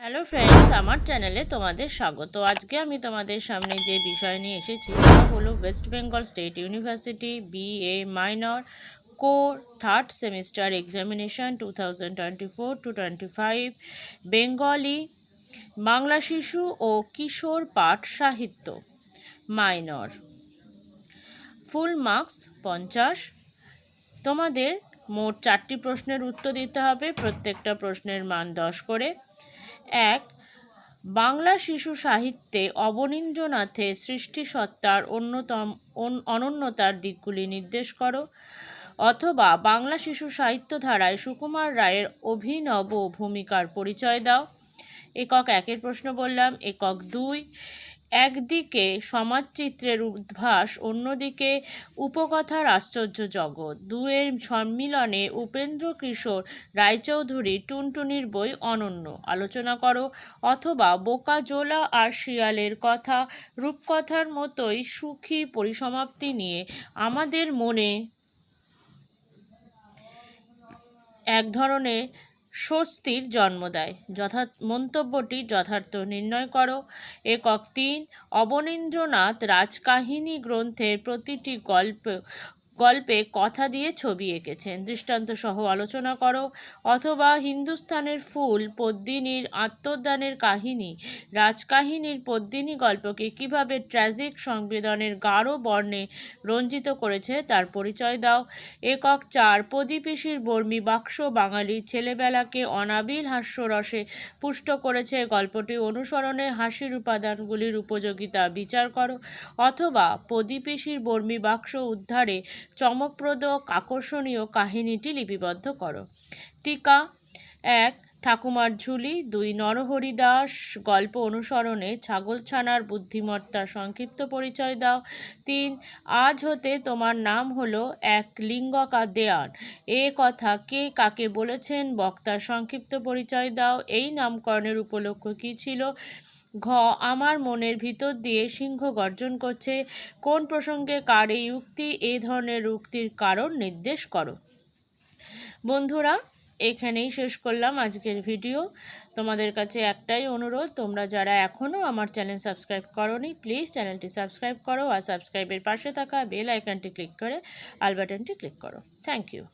Hello friends আমার চ্যানেলে তোমাদের স্বাগত। আজকে আমি তোমাদের সামনে যে বিষয় নিয়ে এসেছি তা হলো West Bengal State University BA minor core third semester examination two thousand twenty four to twenty five Bengali Bangla শিশু ও কিশোর পাঠ সাহিত্য মাইনর ফুল মার্কস পঞ্চাশ। তোমাদের মোট চারটি প্রশ্নের উত্তর দিতে হবে, প্রত্যেকটা প্রশ্নের মান দশ করে। এক, বাংলা শিশু সাহিত্যে অবনীন্দ্রনাথের সৃষ্টিসত্তার অন্যতম, অন- অনন্যতার দিকগুলি নির্দেশ করো। অথবা বাংলা শিশু সাহিত্য ধারায় সুকুমার রায়ের অভিনব ভূমিকার পরিচয় দাও। একক একের প্রশ্ন বললাম, একক দুই একদিকে সমাজচিত্রের উদ্ভাস, অন্যদিকে উপকথার আশ্চর্য জগৎ। দুয়ের সম্মিলনে উপেন্দ্র কিশোর রায়চৌধুরী টুনটুনির বই অনন্য। আলোচনা করো, অথবা বোকা জোলা আর শিয়ালের কথা, রূপকথার মতোই সুখী পরিসমাপ্তি নিয়ে আমাদের মনে এক ধরনের স্বস্তির জন্ম দেয়। যথা, মন্তব্যটি যথার্থ। নির্ণয় করো। একক তিন, অবনীন্দ্রনাথ রাজকাহিনী গ্রন্থের প্রতিটি গল্প গল্পে কথা দিয়ে ছবি এঁকেছেন। দৃষ্টান্ত সহ আলোচনা করো, অথবা হিন্দুস্তানের ফুল পদ্মিনীর আত্মদানের কাহিনী, রাজকাহিনীর পদ্মিনী গল্পকে কীভাবে ট্র্যাজিক সংবেদনের গাঢ় বর্ণে রঞ্জিত করেছে তার পরিচয় দাও। একক চার প্রদীপিসির বর্মী বাক্স বাঙালির ছেলেবেলাকে অনাবিল হাস্যরসে পুষ্ট করেছে। গল্পটি অনুসরণে হাসির উপাদানগুলির উপযোগিতা বিচার করো, অথবা প্রদীপিসির বর্মী বাক্স উদ্ধারে চমকপ্রদ, আকর্ষণীয় কাহিনীটি লিপিবদ্ধ করো। টিকা এক, ঠাকুমার ঝুলি। দুই, নরহরি দাস। গল্প অনুসরণে ছাগলছানার বুদ্ধিমত্তার সংক্ষিপ্ত পরিচয় দাও। তিন, আজ হতে তোমার নাম হলো এক লিঙ্গকা দেয়ান। এ কথা কে কাকে বলেছেন বক্তার সংক্ষিপ্ত পরিচয় দাও। এই নামকরণের উপলক্ষ কী ছিল? ঘ, আমার মনের ভিতর দিয়ে সিংহ গর্জন করছে, কোন প্রসঙ্গে কার এই উক্তি, এ ধরনের উক্তির কারণ নির্দেশ করো। বন্ধুরা, এখানেই শেষ করলাম আজকের ভিডিও। তোমাদের কাছে একটাই অনুরোধ, তোমরা যারা এখনও আমার চ্যানেল সাবস্ক্রাইব করোনি, প্লিজ চ্যানেলটি সাবস্ক্রাইব করো আর সাবস্ক্রাইবের পাশে থাকা বেল আইকনটি ক্লিক করে আল বাটনটি ক্লিক করো। Thank you.